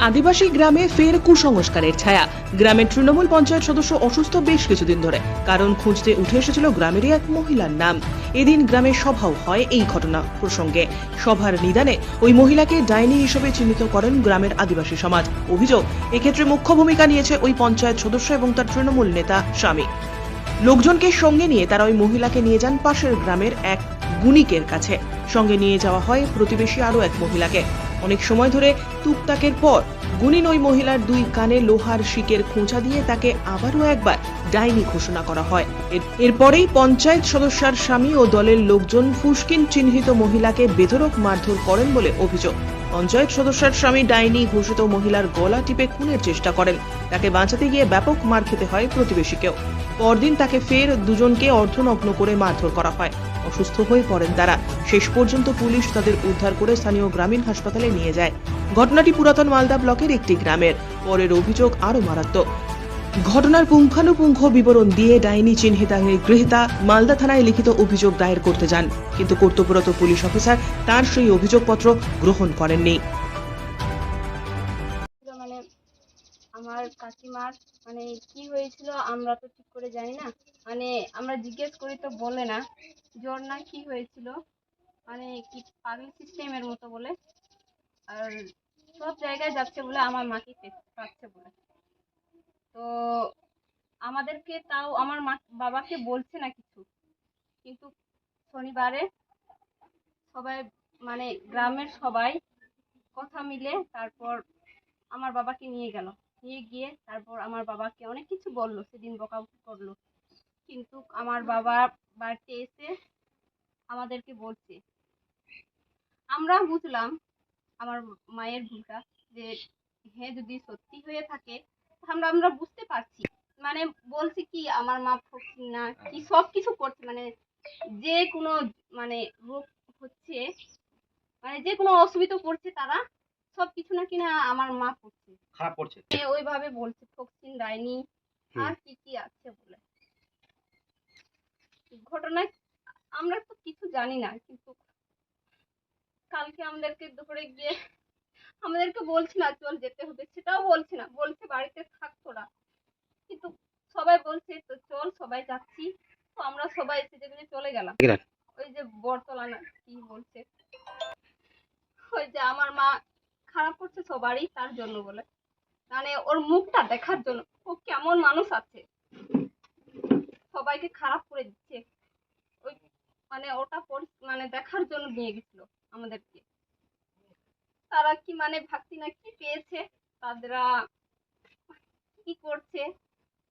আদিবাসী গ্রামে ফের কুসংস্কারের ছায়া। গ্রামের তৃণমূল পঞ্চায়েত সদস্য অসুস্থ বেশ কিছুদিন ধরে। কারণ খুঁজতে উঠে এসেছিল গ্রামেরই এক মহিলার নাম। এদিন গ্রামে সভাও হয় এই ঘটনা প্রসঙ্গে। সভার নিদানে ওই মহিলাকে ডাইনি হিসেবে চিহ্নিত করেন গ্রামের আদিবাসী সমাজ। অভিযোগ, এক্ষেত্রে মুখ্য ভূমিকা নিয়েছে ওই পঞ্চায়েত সদস্য এবং তার তৃণমূল নেতা স্বামী। লোকজনকে সঙ্গে নিয়ে তারা ওই মহিলাকে নিয়ে যান পাশের গ্রামের এক গুণিকের কাছে। সঙ্গে নিয়ে যাওয়া হয় প্রতিবেশী আরও এক মহিলাকে। অনেক সময় ধরে টুকটাকের পর গুণিন ওই মহিলার দুই কানে লোহার শিকের খোঁচা দিয়ে তাকে আবারও একবার ডাইনি ঘোষণা করা হয়। এরপরেই পঞ্চায়েত সদস্যার স্বামী ও দলের লোকজন ফুসকিন চিহ্নিত মহিলাকে বেধরক মারধর করেন বলে অভিযোগ। পঞ্চায়েত সদস্যার স্বামী ডাইনি ঘোষিত মহিলার গলা টিপে খুনের চেষ্টা করেন। তাকে বাঁচাতে গিয়ে ব্যাপক মার খেতে হয় প্রতিবেশীকেও। পরদিন তাকে ফের দুজনকে অর্ধনগ্ন করে মারধর করা হয়। অসুস্থ হয়ে পড়েন তারা। শেষ পর্যন্ত পুলিশ তাদের উদ্ধার করে স্থানীয় গ্রামীণ হাসপাতালে নিয়ে যায়। ঘটনাটি পুরাতন মালদা ব্লকের একটি গ্রামের। পরের অভিযোগ আরও মারাত্মক। ঘটনার পুঙ্খানুপুঙ্খ বিবরণ দিয়ে ডাইনি চিহ্নিতা গৃহীতা মালদা থানায় লিখিত অভিযোগ দায়ের করতে যান। কিন্তু কর্তব্যরত পুলিশ অফিসার তার সেই অভিযোগপত্র গ্রহণ করেননি। কাকিমার মানে কি হয়েছিল আমরা তো ঠিক করে জানি না। মানে আমরা জিজ্ঞেস করি তো বলে না জ্বর না কি হয়েছিল? মানে কি পাগল সিস্টেমের মতো বলে। আর সব জায়গায় যাচ্ছে বলে, আমার মাকে পাচ্ছে বলে। তো আমাদেরকে তাও, আমার মা, বাবাকে বলছে না কিছু। কিন্তু শনিবারে সবাই মানে গ্রামের সবাই কথা মিলে তারপর আমার বাবাকে নিয়ে গেল। নিয়ে গিয়ে তারপর আমার বাবাকে অনেক কিছু বলল, সেদিন বকাবকি করল। কিন্তু আমার বাবা বাড়িতে এসে আমাদেরকে বলছে। আমরা বুঝলাম, আমার মায়ের ভুলটা, যে হ্যাঁ যদি সত্যি হয়ে থাকে আমরা আমরা বুঝতে পারছি। মানে বলছি কি, আমার মা না, কি সব কিছু করছে। মানে যে কোনো মানে রোগ হচ্ছে মানে যে কোনো অসুবিধা পড়ছে তারা সব কিছু নাকি না আমার মা করছে। খারাপ করছে? সে ওইভাবে বলছে ফক্সিন ডাইনি আর কি কি আছে বলে। ঘটনা আমরা তো কিছু জানি না কিন্তু কালকে আমাদেরকে দুপুরে গিয়ে আমাদেরকে বলছি না চল যেতে হবে সেটাও বলছি না। সবারই তার জন্য বলে। মানে ওর মুখটা দেখার জন্য। ও কেমন মানুষ আছে। সবাইকে খারাপ করে দিচ্ছে। ওই মানে ওটা মানে দেখার জন্য নিয়ে গেছিল আমাদেরকে। তারা কি মানে ভাবছি না কি পেয়েছে তারা কি করছে?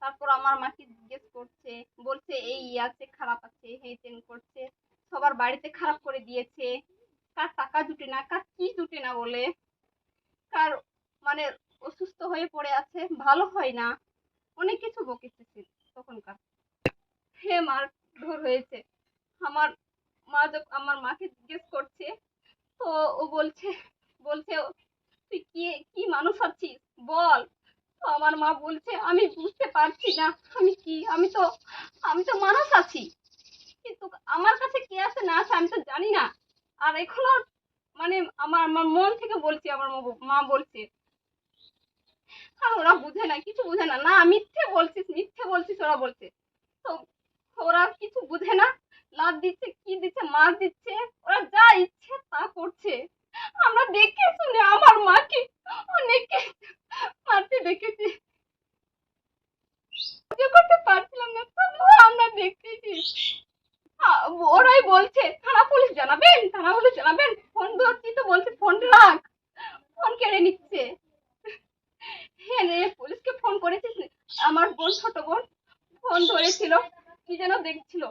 তারপর আমার মাকে জিজ্ঞেস করছে। বলছে, এই ই আছে, খারাপ আছে হে তেন করছে। সবার বাড়িতে খারাপ করে দিয়েছে। কার টাকা জুটে না, কার কি জুটে না বলে? কার মানে অসুস্থ হয়ে পড়ে আছে, ভালো হয় না। অনেক কিছু বকেছে তখনকার। হে মার ধর হয়েছে। আমার মা আমার মাকে জিজ্ঞেস করছে, তো ও বলছে বলছে, তুই কি কি মানুষ আছিস বল। তো আমার মা বলছে, আমি বুঝতে পারছি না। আমি কি, আমি তো আমি তো মানুষ আছি। কিন্তু আমার কাছে কে আছে না আছে আমি তো জানি না। আর এখনও মানে আমার আমার মন থেকে বলছি, আমার মা- বলছে। ওরা বুঝে না, কিছু বুঝে না। না, মিথ্যে বলছিস মিথ্যে বলছিস, ওরা বলছে। তো ওরা কিছু বুঝে না। দিচ্ছে, কি দিচ্ছে, মার দিচ্ছে। ওরা যা ইচ্ছে তা করছে। আমরা দেখে শুনে আমার মাকে অনেকে মারতে দেখেছি। করতে পারছিলাম না আমরা দেখতেছি আ- ওরাই বলছে, থানা পুলিশ জানাবেন, থানা পুলিশ জানাবেন। ফোন ধরছি তো বলছে ফোন রাখ। ফোন কেড়ে নিচ্ছে। হ্যাঁ রে, পুলিশকে ফোন করেছিস আমার বোন, ছোট বোন, ফোন ধরেছিল, কি যেন দেখছিল।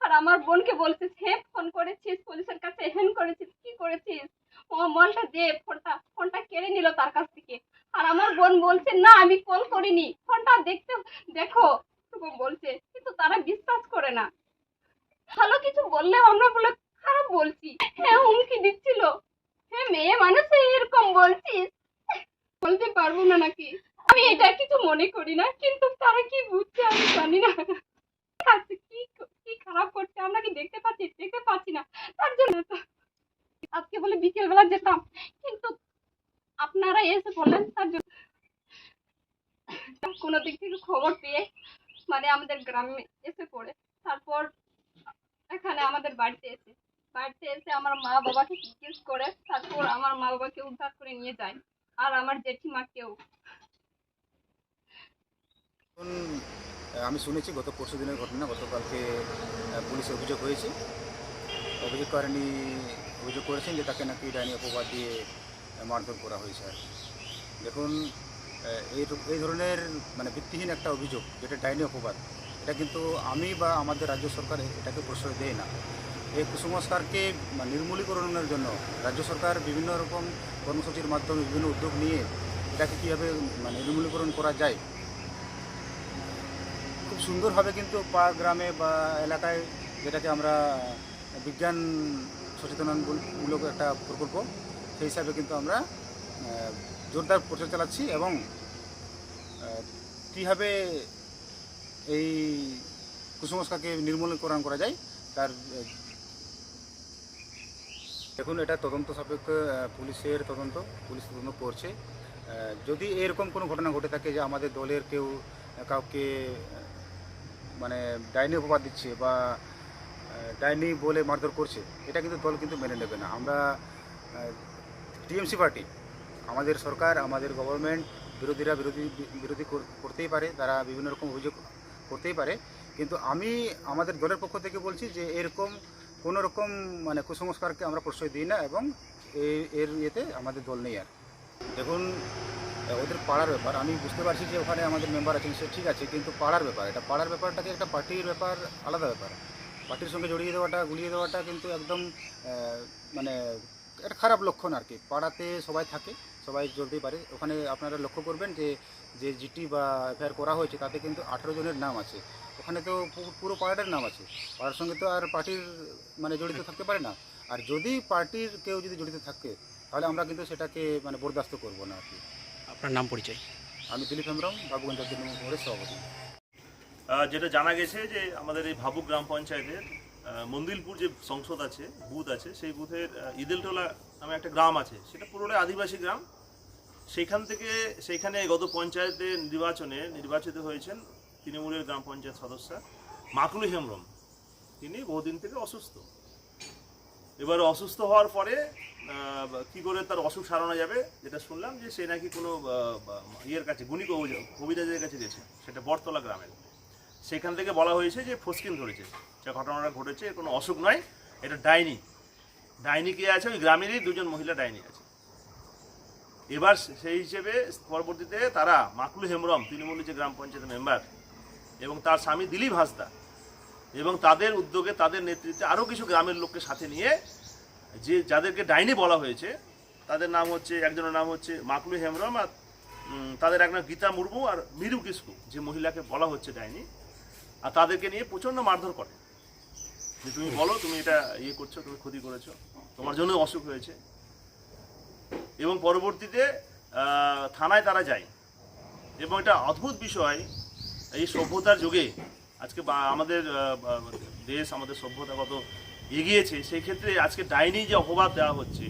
আর আমার বোনকে বলছিস হ্যাঁ ফোন করেছিস, পুলিশের কাছে হ্যান করেছিস, কি করেছিস? ও মলটা দে, ফোনটা ফোনটা কেড়ে নিল তার কাছ থেকে। আর আমার বোন বলছে, না, আমি কল করিনি, ফোনটা দেখতে, দেখো। বলছে, কিন্তু তারা বিশ্বাস করে না। ভালো কিছু বললেও আমরা বলে খারাপ বলছি। হ্যাঁ হুমকি দিচ্ছিল। হ্যাঁ মেয়ে মানুষ এরকম বলছিস? বলতে পারব না নাকি? আমি এটা কিছু মনে করি না কিন্তু তারা কি বুঝছে আমি জানি না। আচ্ছা, কি কি খারাপ করছে? আমরা কি দেখতে পাচ্ছি? দেখতে পাচ্ছি না। তার জন্য আজকে বলে বিকেল বেলা যেতাম। কিন্তু আপনারা এসে বললেন তার জন্য। কোনো দিক থেকে খবর পেয়ে মানে আমাদের গ্রামে এসে পড়ে। তারপর এখানে আমাদের বাড়িতে এসে বাড়িতে এসে আমার মা বাবাকে জিজ্ঞেস করে তারপর আমার মা বাবাকে উদ্ধার করে নিয়ে যায় আর আমার জেঠিমাকেও আমি শুনেছি গত পরশু দিনের ঘটনা, গতকালকে পুলিশে অভিযোগ হয়েছে। অভিযোগকারিণী অভিযোগ করেছেন যে তাকে নাকি ডাইনি অপবাদ দিয়ে মারধর করা হয়েছে আর দেখুন এই এই ধরনের মানে ভিত্তিহীন একটা অভিযোগ, যেটা ডাইনি অপবাদ, এটা কিন্তু আমি বা আমাদের রাজ্য সরকার এটাকে প্রশ্রয় দেয় না। এই কুসংস্কারকে নির্মূলীকরণের জন্য রাজ্য সরকার বিভিন্ন রকম কর্মসূচির মাধ্যমে বিভিন্ন উদ্যোগ নিয়ে এটাকে কীভাবে মানে নির্মূলীকরণ করা যায়? খুব সুন্দরভাবে কিন্তু পাড়া গ্রামে বা এলাকায় যেটাকে আমরা বিজ্ঞান সচেতনমূলক একটা প্রকল্প, সেই হিসাবে কিন্তু আমরা জোরদার প্রচার চালাচ্ছি এবং কীভাবে এই কুসংস্কারকে নির্মূলীকরণ করা যায়, তার দেখুন, এটা তদন্ত সাপেক্ষ পুলিশের তদন্ত, পুলিশ তদন্ত করছে। যদি এরকম কোনো ঘটনা ঘটে থাকে যে আমাদের দলের কেউ কাউকে মানে ডাইনি অপবাদ দিচ্ছে বা ডাইনি বলে মারধর করছে, এটা কিন্তু দল কিন্তু মেনে নেবে না। আমরা টিএমসি পার্টি, আমাদের সরকার, আমাদের গভর্নমেন্ট বিরোধীরা বিরোধী বিরোধী করতেই পারে, তারা বিভিন্ন রকম অভিযোগ করতেই পারে। কিন্তু আমি আমাদের দলের পক্ষ থেকে বলছি যে এরকম কোনো রকম মানে কুসংস্কারকে আমরা প্রশ্রয় দিই না এবং এর ইয়েতে আমাদের দল নেই আর। দেখুন, ওদের পাড়ার ব্যাপার, আমি বুঝতে পারছি যে ওখানে আমাদের মেম্বার আছেন, সে ঠিক আছে, কিন্তু পাড়ার ব্যাপার, এটা পাড়ার ব্যাপারটাকে একটা পার্টির ব্যাপার, আলাদা ব্যাপার। পার্টির সঙ্গে জড়িয়ে দেওয়াটা, গুলিয়ে দেওয়াটা কিন্তু একদম মানে একটা খারাপ লক্ষণ আর কি। পাড়াতে সবাই থাকে, সবাই চলতেই পারে। ওখানে আপনারা লক্ষ্য করবেন যে যে জিটি বা এফআইআর করা হয়েছে, তাতে কিন্তু আঠেরো জনের নাম আছে। ওখানে তো পুরো পাড়াটার নাম আছে। পাড়ার সঙ্গে তো আর পার্টির মানে জড়িত থাকতে পারে না। আর যদি পার্টির কেউ যদি জড়িত থাকে তাহলে আমরা কিন্তু সেটাকে মানে বরদাস্ত করব না আর কি। আপনার নাম পরিচয়? আমি দিলীপ হেমব্রম বাবুগঞ্জ তৃণমূল কংগ্রেস সভাপতি। যেটা জানা গেছে যে আমাদের এই ভাবুক গ্রাম পঞ্চায়েতের মন্দিলপুর যে সংসদ আছে বুথ আছে সেই বুথের ইদেলটোলা নামে একটা গ্রাম আছে। সেটা পুরোটাই আদিবাসী গ্রাম। সেইখান থেকে সেইখানে গত পঞ্চায়েতে নির্বাচনে নির্বাচিত হয়েছেন তৃণমূলের গ্রাম পঞ্চায়েত সদস্য মাকলু হেমব্রম। তিনি বহুদিন থেকে অসুস্থ। এবার অসুস্থ হওয়ার পরে কি করে তার অসুখ সারানো যাবে, যেটা শুনলাম যে সে নাকি কোনো ইয়ের কাছে, গুণী কবি- কবিরাজের কাছে গেছে, সেটা বটতলা গ্রামের। সেখান থেকে বলা হয়েছে যে ফসকিন ধরেছে। যে ঘটনাটা ঘটেছে, কোনো অসুখ নয়, এটা ডাইনি। ডাইনি কে আছে? ওই গ্রামেরই দুজন মহিলা ডাইনি আছে। এবার সেই হিসেবে পরবর্তীতে তারা মাকলু হেমরম তৃণমূলের যে গ্রাম পঞ্চায়েত মেম্বার এবং তার স্বামী দিলীপ হাসদা এবং তাদের উদ্যোগে তাদের নেতৃত্বে আরও কিছু গ্রামের লোককে সাথে নিয়ে যে যাদেরকে ডাইনি বলা হয়েছে, তাদের নাম হচ্ছে, একজনের নাম হচ্ছে মাকলু হেমরম আর তাদের এক নাম গীতা মুর্মু আর মিরু কিস্কু যে মহিলাকে বলা হচ্ছে ডাইনি। আর তাদেরকে নিয়ে প্রচণ্ড মারধর করে। যে তুমি বলো, তুমি এটা ইয়ে করছ, তুমি ক্ষতি করেছ, তোমার জন্য অসুখ হয়েছে। এবং পরবর্তীতে থানায় তারা যায়। এবং এটা অদ্ভুত বিষয় এই সভ্যতার যুগে আজকে আমাদের দেশ, আমাদের সভ্যতা কত এগিয়েছে, সেই ক্ষেত্রে আজকে ডাইনি যে অপবাদ দেওয়া হচ্ছে,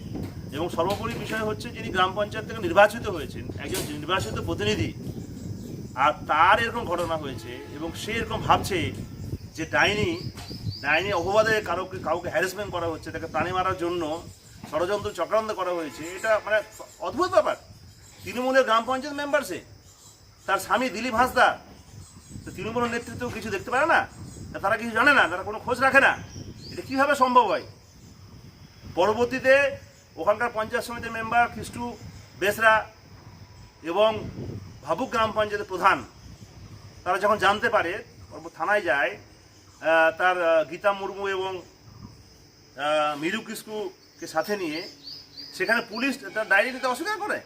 এবং সর্বোপরি বিষয় হচ্ছে যিনি গ্রাম পঞ্চায়েত থেকে নির্বাচিত হয়েছেন, একজন নির্বাচিত প্রতিনিধি, আর তার এরকম ঘটনা হয়েছে, এবং সে এরকম ভাবছে যে ডাইনি ডাইনি অপবাদে কারোকে, কাউকে হ্যারাসমেন্ট করা হচ্ছে, তাকে প্রাণী মারার জন্য ষড়যন্ত্র চক্রান্ত করা হয়েছে, এটা মানে অদ্ভুত ব্যাপার। তৃণমূলের গ্রাম পঞ্চায়েত মেম্বার সে তার স্বামী দিলীপ হাসদা তো তৃণমূলের নেতৃত্ব কিছু দেখতে পারে না? তারা কিছু জানে না, তারা কোনো খোঁজ রাখে না। এটা কীভাবে সম্ভব হয়? পরবর্তীতে ওখানকার পঞ্চায়েত সমিতির মেম্বার খ্রিস্টু বেসরা এবং ভাবুক গ্রাম পঞ্চায়েতের প্রধান, তারা যখন জানতে পারে থানায় যায় তার গীতা মুর্মু এবং মিরু কিস্কুকে সাথে নিয়ে সেখানে পুলিশ তার ডায়েরি নিতে অস্বীকার করে।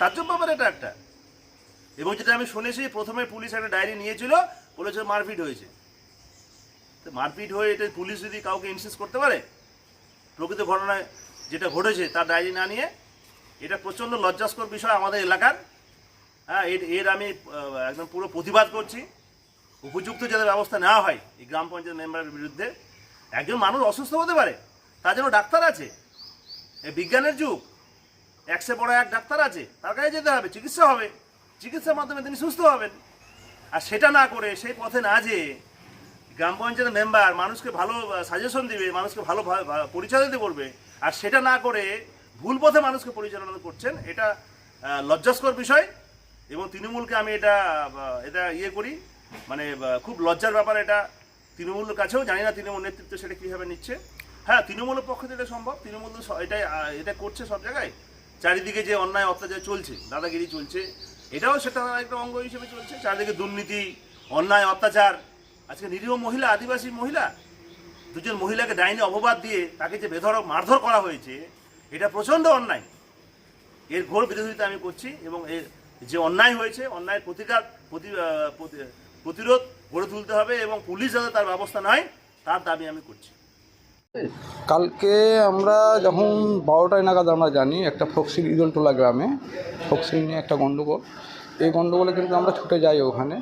তার জন্য ব্যাপার এটা একটা। এবং যেটা আমি শুনেছি, প্রথমে পুলিশ একটা ডায়েরি নিয়েছিল, বলেছে মারপিট হয়েছে। তো মারপিট হয়ে এটা পুলিশ যদি কাউকে ইনসিস্ট করতে পারে, প্রকৃত ঘটনায় যেটা ঘটেছে তার ডায়েরি না নিয়ে, এটা প্রচণ্ড লজ্জাস্কর বিষয় আমাদের এলাকার। হ্যাঁ এর এর আমি একদম পুরো প্রতিবাদ করছি। উপযুক্ত যাতে ব্যবস্থা নেওয়া হয়, এই গ্রাম পঞ্চায়েত মেম্বারের বিরুদ্ধে, একজন মানুষ অসুস্থ হতে পারে, তার জন্য ডাক্তার আছে। বিজ্ঞানের যুগ, একশো বড় এক ডাক্তার আছে, তার কাছে যেতে হবে, চিকিৎসা হবে। চিকিৎসার মাধ্যমে তিনি সুস্থ হবেন। আর সেটা না করে, সেই পথে না যেয়ে গ্রাম পঞ্চায়েতের মেম্বার মানুষকে ভালো সাজেশন দিবে, মানুষকে ভালো পরিচয় দিতে বলবে, আর সেটা না করে ভুল পথে মানুষকে পরিচালনা করছেন, এটা লজ্জাস্কর বিষয়। এবং তৃণমূলকে আমি এটা এটা ইয়ে করি মানে খুব লজ্জার ব্যাপার এটা। তৃণমূলের কাছেও জানি না তৃণমূল নেতৃত্ব সেটা কীভাবে নিচ্ছে। হ্যাঁ তৃণমূলের পক্ষে এটা সম্ভব। তৃণমূল এটাই এটা করছে সব জায়গায়। চারিদিকে যে অন্যায় অত্যাচার চলছে, দাদাগিরি চলছে এটাও সেটা একটা অঙ্গ হিসেবে চলছে। চারদিকে দুর্নীতি, অন্যায়, অত্যাচার। আজকে নিরীহ মহিলা, আদিবাসী মহিলা, দুজন মহিলাকে ডাইনি অপবাদ দিয়ে তাকে যে বেধরক মারধর করা হয়েছে, এটা প্রচণ্ড অন্যায়। এর ঘোর বিরোধিতা আমি করছি এবং এর যে অন্যায় হয়েছে, অন্যায়ের প্রতিকার প্রতি- প্রতি- প্রতিরোধ গড়ে তুলতে হবে এবং পুলিশ যাতে তার ব্যবস্থা নেয়, তার দাবি আমি করছি। কালকে আমরা যখন বারোটায় নাগাদ আমরা জানি, একটা ফক্সির ইদলটোলা গ্রামে ফক্সি নিয়ে একটা গণ্ডগোল এই গণ্ডগোলে কিন্তু আমরা ছুটে যাই ওখানে।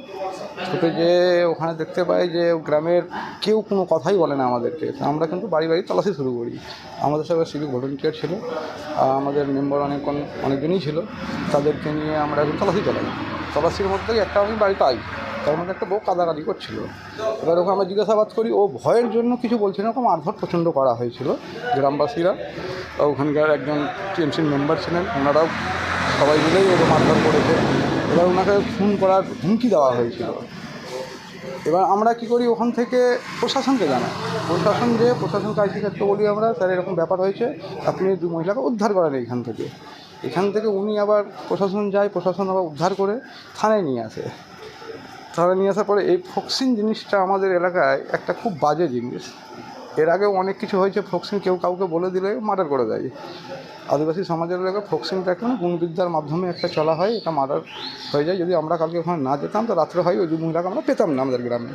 ছুটে যেয়ে ওখানে দেখতে পাই যে গ্রামের কেউ কোনো কথাই বলে না আমাদেরকে। আমরা কিন্তু বাড়ি বাড়ি তল্লাশি শুরু করি। আমাদের সঙ্গে সিভিক ভলেন্টিয়ার ছিল। আমাদের মেম্বার অনেক অনেকজনই ছিল। তাদেরকে নিয়ে আমরা এখন তল্লাশি চালাই। তল্লাশির মধ্যে একটা আমি বাড়ি পাই। তার মধ্যে একটা বউ কাদাকাদি করছিল। এবার ওকে আমরা জিজ্ঞাসাবাদ করি, ও ভয়ের জন্য কিছু বলছে না? ওরকম মারধর প্রচণ্ড করা হয়েছিল গ্রামবাসীরা। ওখানকার একজন টিএমসির মেম্বার ছিলেন। ওনারাও সবাই মিলেই ওকে মারধর করেছে। এবার ওনাকে খুন করার হুমকি দেওয়া হয়েছিল। এবার আমরা কি করি ওখান থেকে প্রশাসনকে জানাই। প্রশাসন যে প্রশাসন কাজী ক্ষেত্রে বলি আমরা স্যার এরকম ব্যাপার হয়েছে, আপনি দু মহিলাকে উদ্ধার করেন এখান থেকে। এখান থেকে উনি আবার প্রশাসন যায়, প্রশাসন আবার উদ্ধার করে থানায় নিয়ে আসে। থানায় নিয়ে আসার পরে এই ফক্সিন জিনিসটা আমাদের এলাকায় একটা খুব বাজে জিনিস। এর আগেও অনেক কিছু হয়েছে, ফক্সিন কেউ কাউকে বলে দিলে মার্ডার করে দেয়। আদিবাসী সমাজের এলাকায় ফোকসিংটা একটা গুণবিদ্যার মাধ্যমে একটা চলা হয়, এটা মার্ডার হয়ে যায়। যদি আমরা কালকে ওখানে না যেতাম, তো রাত্রে হয় ওই মহিলাকে আমরা পেতাম না আমাদের গ্রামে।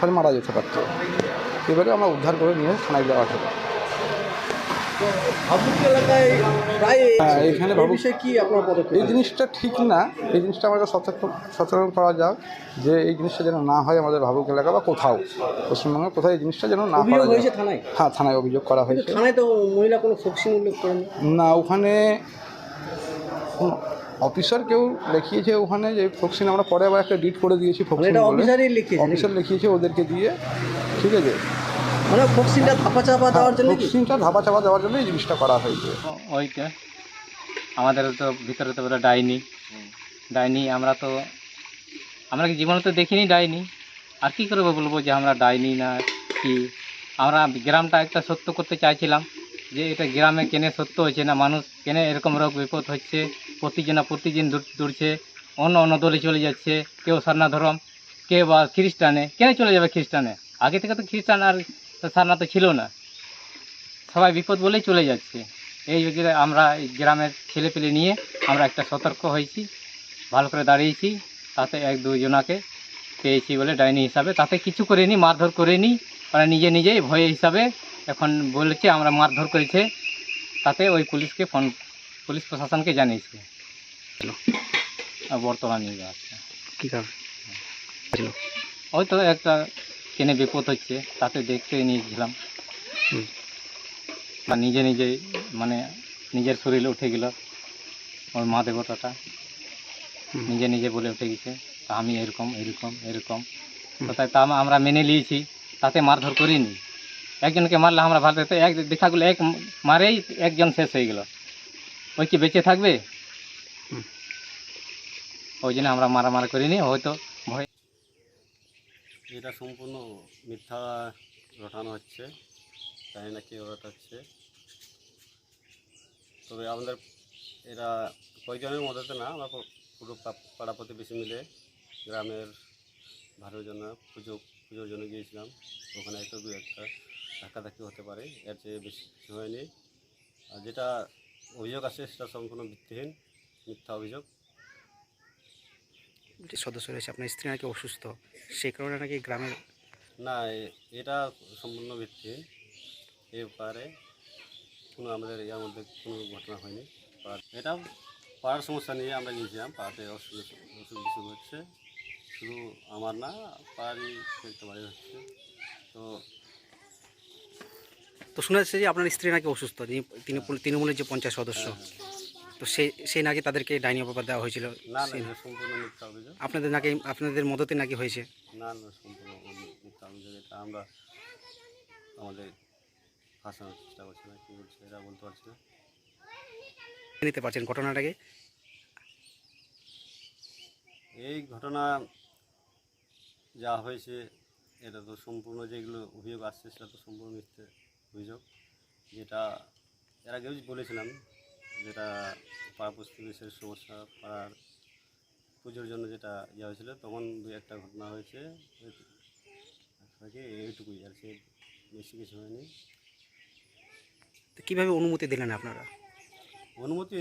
তাহলে মারা যেতে পারতো। এবারে আমরা উদ্ধার করে নিয়ে থানায় যাওয়া হলো ভাবুক এলাকায় প্রায় হ্যাঁ এখানে এই কি আপনার জিনিসটা ঠিক না। এই জিনিসটা আমাদের সচেতন সতর্ক করা যাক যে এই জিনিসটা যেন না হয় আমাদের ভাবুক এলাকা বা কোথাও পশ্চিমবঙ্গের কোথাও এই জিনিসটা যেন না করা হয়েছে থানায়? হ্যাঁ থানায় অভিযোগ করা হয়েছে। থানায় তো মহিলা কোনো উল্লেখ করেন না। ওখানে অফিসার কেউ লিখিয়েছে ওখানে যে ফক্সিন আমরা পরে আবার একটা ডিট করে দিয়েছি মানে ফক্সিন অফিসারই লিখিয়েছে অফিসার লিখিয়েছে ওদেরকে দিয়ে ঠিক আছে? মানে ফক্সিনটা ধাপা চাপা দেওয়ার জন্য ফক্সিনটা ধাপা চাপা দেওয়ার জন্য এই জিনিসটা করা হয়েছে। ওইটা আমাদের তো ভিতরে তো ডাইনি। ডাইনি আমরা তো আমরা কি জীবনে তো দেখিনি ডাইনি। আর কি করব বলব যে আমরা ডাইনি না কি? আমরা গ্রামটা একটা সত্য করতে চাইছিলাম যে এটা গ্রামে কেনে সত্য হয়েছে না মানুষ কেনে এরকম রোগ বিপদ হচ্ছে প্রতিজনা প্রতিদিন দূর- দূরছে অন্য অন্য দলে চলে যাচ্ছে কেউ সারনা ধরম কেউ বা খ্রিস্টানে। কেন চলে যাবে খ্রিস্টানে? আগে থেকে তো খ্রিস্টান আর সারনা তো ছিল না। সবাই বিপদ বলেই চলে যাচ্ছে। এই আমরা এই গ্রামের ছেলেপেলে নিয়ে আমরা একটা সতর্ক হয়েছি ভালো করে দাঁড়িয়েছি তাতে এক দুজনাকে পেয়েছি বলে ডাইনি হিসাবে। তাতে কিছু করিনি মারধর করিনি ওরা নিজে নিজেই ভয়ে হিসাবে এখন বলেছে আমরা মারধর করেছে। তাতে ওই পুলিশকে ফোন পুলিশ প্রশাসনকে জানিয়েছে। বর্তমান নিয়ে যাচ্ছে কি কারণ? ওই তো একটা কেনে বিপদ হচ্ছে তাতে দেখতে নিয়েছিলাম। বা নিজে নিজে মানে নিজের শরীরে উঠে গেল ওর মা দেবতাটা। নিজে নিজে বলে উঠে গেছে তা আমি এরকম এরকম এরকম। তাই তা আমরা মেনে নিয়েছি তাতে মারধর করিনি। একজনকে মারলে আমরা ভালো তো এক দেখা গেলো এক মারেই একজন শেষ হয়ে গেল। ওই কি বেঁচে থাকবে? ওই জন্য আমরা মারামারি করিনি হয়তো এটা সম্পূর্ণ মিথ্যা রটানো হচ্ছে জানি না কে রটাচ্ছে তবে আমাদের এরা কয়েকজনের মধ্যে না, আমরা পুরো পাড়া প্রতিবেশী মিলে গ্রামের ভালোর জন্য পুজো, পুজোর জন্য গিয়েছিলাম। ওখানে একটা দু একটা ধাক্কাধাক্কি হতে পারে, এর চেয়ে বেশি কিছু হয়নি। আর যেটা অভিযোগ আছে সেটা সম্পূর্ণ ভিত্তিহীন, মিথ্যা অভিযোগ। যে সদস্য রয়েছে আপনার স্ত্রী নাকি অসুস্থ? সেই কারণে নাকি গ্রামের না এ- এটা সম্পূর্ণ ভিত্তিহীন এ ব্যাপারে কোনো আমাদের ইয়ার মধ্যে কোনো ঘটনা হয়নি। আর এটা পাড়ার সমস্যা নিয়ে আমরা গিয়েছিলাম পাড়াতে অসুখ অসুখ বিসুখ হচ্ছে। শুধু আমার না পাড়ারই একটা বাড়ি হচ্ছে। তো তো শোনা যাচ্ছে যে আপনার স্ত্রী নাকি অসুস্থ তিনি তিনি তৃণমূলের যে পঞ্চায়েত সদস্য। তো সেই সেই নাকি তাদেরকে ডাইনি অপবাদ দেওয়া হয়েছিল? না না এটা সম্পূর্ণ মিথ্যা অভিযোগ। আপনাদের নাকি আপনাদের মদতে নাকি হয়েছে? না না সম্পূর্ণ মিথ্যা অভিযোগ। এটা আমরা আমাদের ফাঁসানোর চেষ্টা করছি না কী বলছে এটা বলতে পারছি না। নিতে পারছেন ঘটনাটাকে? এই ঘটনা যা হয়েছে এটা তো সম্পূর্ণ যেগুলো অভিযোগ আসছে সেটা তো সম্পূর্ণ মিথ্যে অভিযোগ। যেটা এর আগেও বলেছিলাম যেটা পাড়া প্রতিবেশের সমস্যা পাড়ার পুজোর জন্য যেটা ইয়ে হয়েছিল তখন দু একটা ঘটনা হয়েছে। এইটুকুই আর সে বেশি কিছু হয়নি। তো কীভাবে অনুমতি দিলেন আপনারা? অনুমতি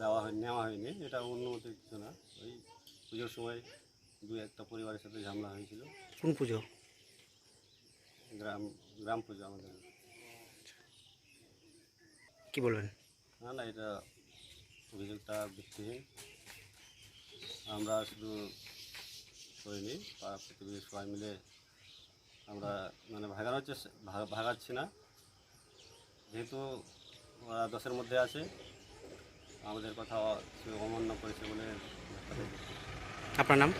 দেওয়া হয় নেওয়া হয়নি এটা অনুমতি কিছু না। ওই পুজোর সময় দু একটা পরিবারের সাথে ঝামেলা হয়েছিল। কোন পুজো? গ্রাম গ্রাম পুজো আমাদের। কি বলবেন? না না এটা অভিযোগটা ভিত্তিহীন। আমরা শুধু করিনি পাড়া প্রতিবেশী সবাই মিলে আমরা মানে ভাগানোর চেষ্টা ভাগাচ্ছি না। যেহেতু ওরা দশের মধ্যে আছে আমাদের কথা অমান্য করেছে বলে আপনার নাম?